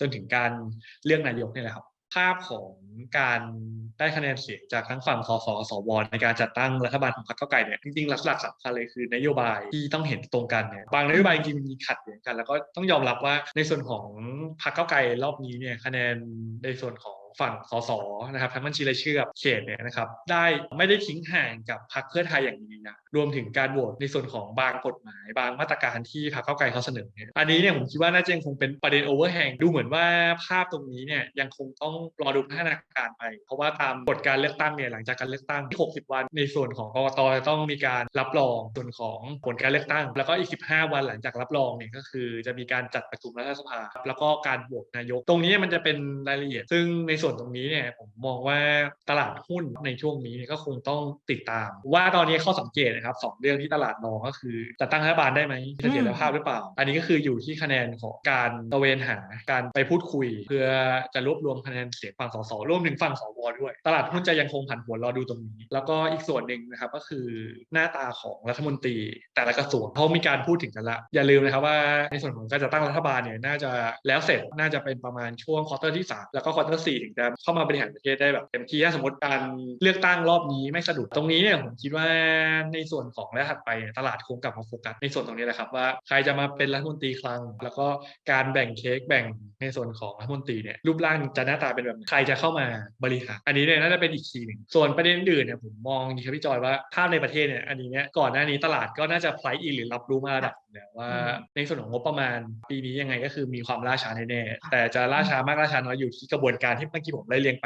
จนถึงการเลือกนายกเนี่ยแหละครับ ภาพของการได้คะแนนเสียงจากทั้งฝั่งสสสวในการจัดตั้งรัฐบาลของพรรคเก้าไก่เนี่ยจริงๆหลักๆสำคัญเลยคือนโยบายที่ต้องเห็นตรงกันเนี่ยบางนโยบายจริงมีขัดแย้งกัน แล้วก็ต้องยอมรับว่าในส่วนของพรรคเก้าไก่รอบนี้เนี่ยคะแนนในส่วนของ ฝั่งสสนะครับทั้งบัญชีรายชื่อกับเขตเนี่ยนะครับได้ไม่ได้ทิ้งห่างกับพรรคเพื่อไทยอย่างดีนะรวมถึงการโหวตในส่วนของบางกฎหมาย บางมาตรการที่พรรคเก้าไกลเขาเสนอเนี่ยอันนี้เนี่ยผมคิดว่าน่าจะยังคงเป็นประเด็นโอเวอร์แฮงดูเหมือนว่าภาพตรงนี้เนี่ยยังคงต้องรอดูพัฒนาการไป เพราะว่าตามกฎการเลือกตั้งเนี่ยหลังจากการเลือกตั้งที่ 60 วัน ในส่วนของกกตจะต้องมีการรับรองส่วนของผลการเลือกตั้ง แล้วก็อีก 15 วันหลังจากรับรองเนี่ยก็คือจะมีการจัดประชุมรัฐสภา แล้วก็การโหวตนายก ตรงนี้มันจะเป็นรายละเอียด ซึ่งในส่วน่วนตรงนี้เนี่ยผมมองว่าตลาดหุ้นในช่วงนี้เนี่ยก็คงต้องติดตาม ว่าตอนนี้ข้อสังเกตนะครับสองเรื่องที่ตลาดมองก็คือจะตั้งรัฐบาลได้ไหมเสถียรภาพหรือเปล่า อันนี้ก็คืออยู่ที่คะแนนของการตะเวนหาการไปพูดคุย เพื่อจะรวบรวมคะแนนเสียงฝั่งสสร่วมถึงฝั่งสวด้วย ตลาดหุ้นจะยังคงผันผวนรอดูตรงนี้ แล้วก็อีกส่วนหนึ่งนะครับก็คือหน้าตาของรัฐมนตรี แต่ละกระทรวงเขามีการพูดถึงกันละอย่าลืมนะครับว่าในส่วนของการจัดตั้งรัฐบาลเนี่ยน่าจะแล้วเสร็จน่าจะเป็นประมาณช่วงควอเตอร์ที่สามแล้วก็ควอเตอร์สี่ถึงจะเข้ามาบริหารประเทศได้แบบเต็มที่ถ้าสมมติการเลือกตั้งรอบนี้ไม่สะดุดตรงนี้เนี่ยผมคิดว่าในส่วนของระยะถัดไปตลาดคงกลับมาโฟกัสในส่วนตรงนี้แหละครับว่าใครจะมาเป็นรัฐมนตรีคลัง แล้วก็การแบ่งเค้กแบ่งในส่วนของรัฐมนตรีเนี่ยรูปร่างจะหน้าตาเป็นแบบไหนใครจะเข้ามาบริหารอันนี้เนี่ยน่าจะเป็นอีกทีหนึ่งส่วนประเด็นอื่นเนี่ยผมมองอย่างนี้ครับพี่จอยว่าภาพในประเทศเนี่ยอันนี้เนี่ยก่อนหน้านี้ตลาดก็น่าจะไพรอินหรือรับรู้มาระดับ หนึ่งแล้วว่าในส่วนของงบประมาณปีนี้ยังไงก็คือมีความล่าช้าแน่ๆแต่จะล่าช้ามากล่าช้าน้อยอยู่ที่กระบวนการที่เมื่อกี้ผมได้เรียงไป